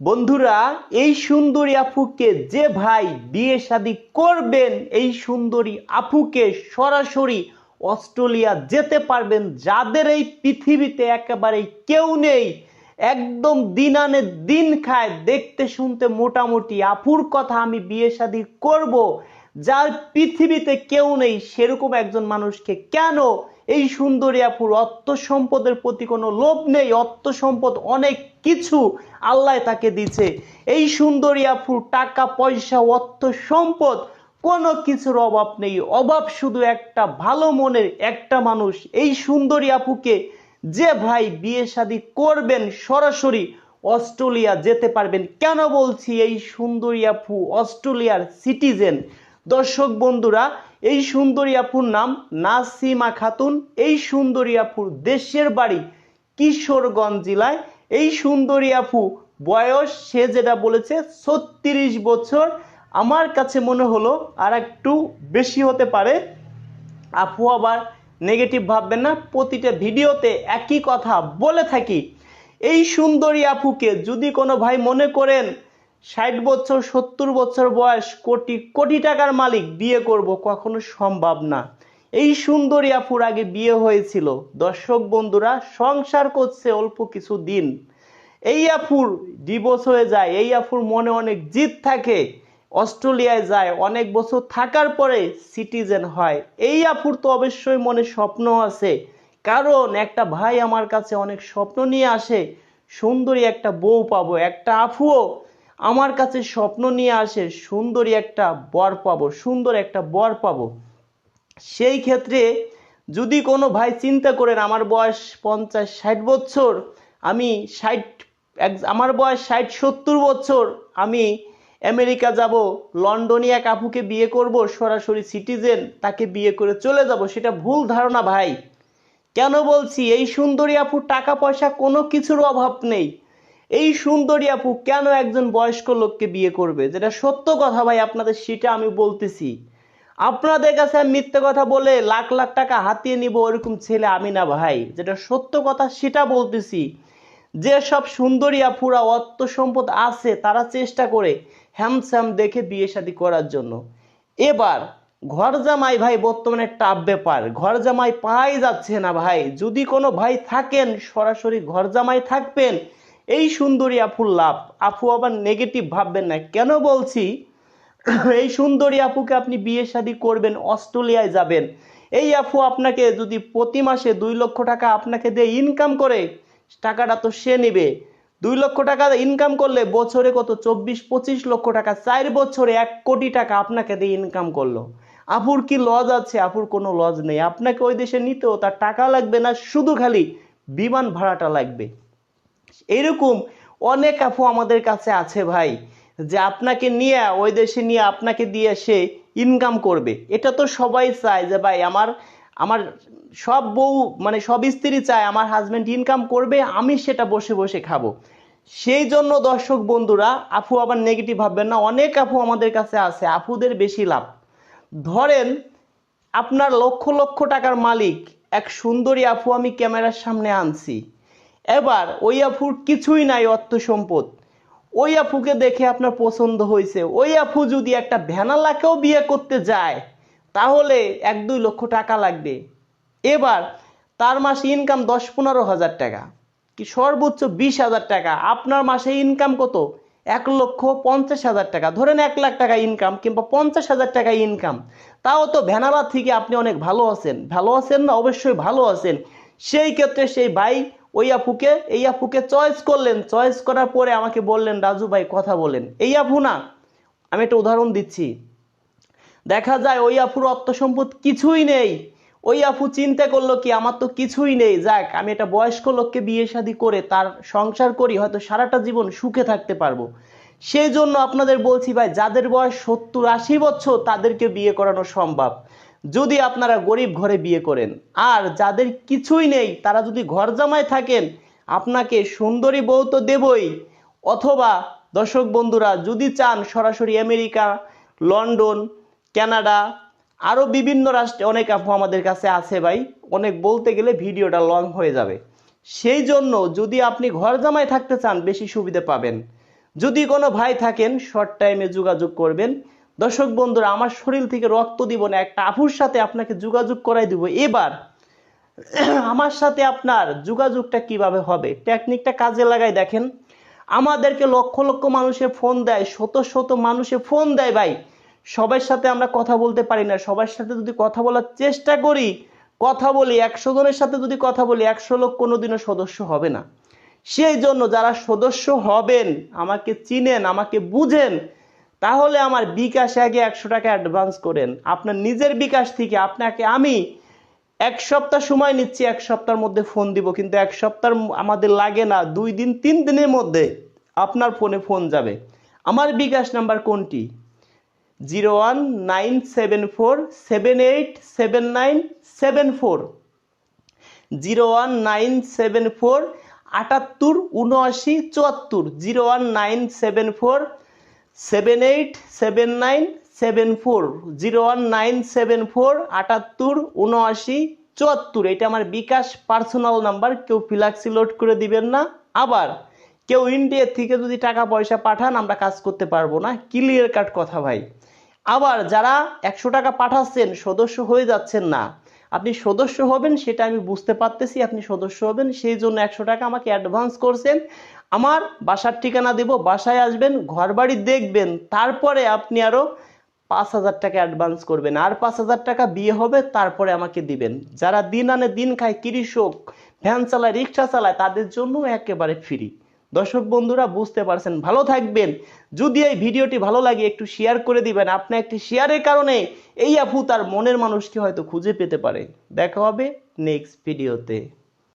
বন্ধুরা, এই সুন্দরী আপুকে যে ভাই বিয়ে শাদী করবেন, এই সুন্দরী আপুকে সরাসরি অস্ট্রেলিয়া যেতে পারবেন, যাদের এই পৃথিবীতে একেবারে কেউ নেই। একদম দিন আনে দিন খায়, দেখতে শুনতে মোটামুটি আপুর কথা আমি বিয়ে শাদী করব। যার পৃথিবীতে কেউ নেই, সেরকম একজন মানুষকে কেন এই সুন্দরী আপুর অর্থ সম্পদের প্রতি কোনো লোভ নেই, অর্থ সম্পদ অনেক কিছু আল্লাহ তাকে দিছে এই সুন্দরী আপুর টাকা, পয়সা, অর্থ সম্পদ কোনো কিছুর অভাব নেই। অভাব শুধু একটা ভালো মনের একটা মানুষ। এই সুন্দরী আপুকে যে ভাই বিয়ে শাদী করবেন সরাসরি অস্ট্রেলিয়া যেতে পারবেন, কেন বলছি এই সুন্দরী আপু অস্ট্রেলিয়ার সিটিজেন? দর্শক বন্ধুরা এই সুন্দরী আপুর নাম নাসিমা খাতুন, এই সুন্দরী আপুর দেশের বাড়ি কিশোরগঞ্জ জেলায়। এই সুন্দরী আপু বয়স, সে যেটা বলেছে, ছত্রিশ বছর। আমার কাছে মনে হলো আর একটু বেশি হতে পারে। আপু আবার নেগেটিভ ভাববেন না, প্রতিটা ভিডিওতে একই কথা বলে থাকি। এই সুন্দরী আপুকে যদি কোনো ভাই মনে করেন ষাট বছর, সত্তর বছর বয়স, কোটি কোটি টাকার মালিক, বিয়ে করব কখনো সম্ভব না। এই সুন্দরী আপুর আগে বিয়ে হয়েছিল। দর্শক বন্ধুরা, সংসার করছে অল্প কিছু দিন। এই আফুর ডিভোর্স হয়ে যায়, এই আফুর মনে অনেক জিদ থাকে। অস্ট্রেলিয়ায় যায়, অনেক বছর থাকার পরে সিটিজেন হয়। এই আফুর তো অবশ্যই মনে স্বপ্ন আছে। কারণ একটা ভাই আমার কাছে অনেক স্বপ্ন নিয়ে আসে। সুন্দরী একটা বউ পাবো, একটা আফুও আমার কাছে স্বপ্ন নিয়ে আসে সুন্দরী একটা বর পাবো, সুন্দর একটা বর পাবো। সেই ক্ষেত্রে যদি কোনো ভাই চিন্তা করেন, আমার বয়স পঞ্চাশ ষাট বছর, আমি ষাট আমার বয়স ষাট সত্তর বছর, আমি আমেরিকা যাব, লন্ডনে এক আপুকে বিয়ে করব, সরাসরি সিটিজেন, তাকে বিয়ে করে চলে যাব, সেটা ভুল ধারণা ভাই। কেন বলছি, এই সুন্দরী আপুর টাকা পয়সা কোনো কিছুর অভাব নেই। এই সুন্দরী আপু কেন একজন বয়স্ক লোককে বিয়ে করবে? যেটা সত্য কথা ভাই, আপনাদের সেটা আমি বলতেছি। আপনাদের কাছে আমি মিথ্যে কথা বলে লাখ লাখ টাকা হাতিয়ে নিব ওরকম ছেলে আমি না ভাই। যেটা সত্য কথা সেটা বলতেছি। যে সব সুন্দরী আপুরা অর্থ সম্পদ আছে, তারা চেষ্টা করে হ্যামস্যাম দেখে বিয়ে শাদী করার জন্য। এবার, ঘর জামাই ভাই বর্তমানে টাপ ব্যাপার। ঘর জামাই পাই যাচ্ছে না ভাই। যদি কোনো ভাই থাকেন, সরাসরি ঘর জামাই থাকবেন এই সুন্দরী আপুর লাভ। আপু আবার নেগেটিভ ভাববেন না। কেন বলছি? এই সুন্দরী আপুকে আপনি বিয়ে শাদী করবেন, অস্ট্রেলিয়ায় যাবেন। এই আপু আপনাকে যদি প্রতি মাসে দুই লক্ষ টাকা আপনাকে দিয়ে ইনকাম করে, টাকাটা তো সে নেবে। দুই লক্ষ টাকা ইনকাম করলে বছরে কত? চব্বিশ, পঁচিশ লক্ষ টাকা। চার বছরে এক কোটি টাকা আপনাকে দিয়ে ইনকাম করল। আপুর কি লজ আছে? আপুর কোনো লজ নেই। আপনাকে ওই দেশে নিতেও তার টাকা লাগবে না, শুধু খালি বিমান ভাড়াটা লাগবে। এরকম অনেক আপু আমাদের কাছে আছে ভাই, যে আপনাকে নিয়ে, ওই দেশে নিয়ে আপনাকে দিয়ে সে ইনকাম করবে। এটা তো সবাই চায় যে ভাই আমার আমার সব বউ মানে সব স্ত্রী চায় আমার হাজবেন্ড ইনকাম করবে, আমি সেটা বসে বসে খাব। সেই জন্য দর্শক বন্ধুরা, আপু আবার নেগেটিভ ভাববেন না, অনেক আফু আমাদের কাছে আছে, আপুদের বেশি লাভ। ধরেন আপনার লক্ষ লক্ষ টাকার মালিক, এক সুন্দরী আফু আমি ক্যামেরার সামনে আনছি। এবার ওই আপুর কিছুই নাই অর্থ সম্পদ। ওই আপুকে দেখে আপনার পছন্দ হয়েছে। ওই আপু যদি একটা ভ্যানালাকেও বিয়ে করতে যায়, তাহলে এক দুই লক্ষ টাকা লাগবে। এবার তার মাসে ইনকাম দশ পনেরো হাজার টাকা, কি সর্বোচ্চ বিশ হাজার টাকা। আপনার মাসে ইনকাম কত? এক লক্ষ পঞ্চাশ হাজার টাকা। ধরেন এক লাখ টাকা ইনকাম কিংবা পঞ্চাশ হাজার টাকা ইনকাম তাও তো ভ্যানালা থেকে আপনি অনেক ভালো আছেন। ভালো আছেন না? অবশ্যই ভালো আছেন। সেই ক্ষেত্রে সেই ভাই ওই আপুকে, এই আপুকে চয়েস করলেন। চয়েস করার পরে আমাকে বললেন, রাজু ভাই, কথা বলেন। এই আপু না, আমি একটা উদাহরণ দিচ্ছি। দেখা যায় ওই আপুর অর্থ সম্পদ কিছুই নেই। ওই আপু চিন্তা করল কি, আমার তো কিছুই নেই। যাক, আমি একটা বয়স্ক লোককে বিয়ে শাদী করে তার সংসার করি, হয়তো সারাটা জীবন সুখে থাকতে পারব। সেই জন্য আপনাদের বলছি ভাই, যাদের বয়স সত্তর আশি বছর, তাদেরকে বিয়ে করানো সম্ভব। যদি আপনারা গরিব ঘরে বিয়ে করেন, আর যাদের কিছুই নেই, তারা যদি ঘর জামায় থাকেন, আপনাকে সুন্দরী বউ তো দেবই। অথবা, দর্শক বন্ধুরা, যদি চান সরাসরি আমেরিকা, লন্ডন, কানাডা আরও বিভিন্ন রাষ্ট্রে, অনেক আপু আমাদের কাছে আছে ভাই, অনেক বলতে গেলে ভিডিওটা লং হয়ে যাবে। সেই জন্য যদি আপনি ঘর জামায় থাকতে চান, বেশি সুবিধা পাবেন। যদি কোনো ভাই থাকেন শর্ট টাইমে যোগাযোগ করবেন দর্শক বন্ধুরা, আমার শরীর থেকে রক্ত দিব না, একটা আপুর সাথে আপনাকে যোগাযোগ করাই দিব। এবার, আমার সাথে আপনার যোগাযোগটা কীভাবে হবে? টেকনিকটা কাজে লাগাই দেখেন। আমাদেরকে লক্ষ লক্ষ মানুষে ফোন দেয়, শত শত মানুষে ফোন দেয় ভাই। সবার সাথে আমরা কথা বলতে পারি না, সবার সাথে যদি কথা বলার চেষ্টা করি, কথা বলি, একশো জনের সাথে যদি কথা বলি, একশো লোক কোনোদিনও সদস্য হবে না। সেই জন্য যারা সদস্য হবেন, আমাকে চিনেন, আমাকে বুঝেন তাহলে আমার বিকাশে আগে একশো টাকা অ্যাডভান্স করেন। আপনার নিজের বিকাশ থেকে আপনাকে আমি এক সপ্তাহ সময় নিচ্ছি, এক সপ্তাহের মধ্যে ফোন দিব। কিন্তু এক সপ্তাহ আমাদের লাগে না, দুই দিন, তিন দিনের মধ্যে আপনার ফোনে ফোন যাবে। আমার বিকাশ নাম্বার কোনটি? Zero one nine seven four seven eight seven nine seven four. Zero one nine seven four আটাত্তর, উনআশি, চুয়াত্তর। Zero one nine seven four seven eight seven nine seven four zero one nine seven four আটাত্তর উনআশি চুয়াত্তর। এটা আমার বিকাশ personal number কেউ ফিলাক্সি load করে দিবেন না। আবার কেউ ইন্ডিয়া থেকে যদি টাকা পয়সা পাঠান, আমরা কাজ করতে পারব না। ক্লিয়ার কাট কথা ভাই। আবার যারা একশো টাকা পাঠাচ্ছেন, সদস্য হয়ে যাচ্ছেন না, আপনি সদস্য হবেন, সেটা আমি বুঝতে পারতেছি, আপনি সদস্য হবেন, সেই জন্য একশো টাকা আমাকে অ্যাডভান্স করছেন। আমার বাসার ঠিকানা দেব, বাসায় আসবেন ঘর বাড়ি দেখবেন, তারপরে আপনি আরও পাঁচ হাজার টাকা অ্যাডভান্স করবেন। আর পাঁচ হাজার টাকা বিয়ে হবে, তারপরে আমাকে দিবেন। যারা দিন আনে দিন খায়, কৃষক, ভ্যান চালায়, রিক্সা চালায়, তাদের জন্য একেবারে ফ্রি দর্শক বন্ধুরা, বুঝতে পারছেন? ভালো থাকবেন। যদি এই ভিডিওটি ভালো লাগে, একটু শেয়ার করে দিবেন। আপনার একটি শেয়ারের কারণে এই আপু তার মনের মানুষকে হয়তো খুঁজে পেতে পারে। দেখা হবে নেক্সট ভিডিওতে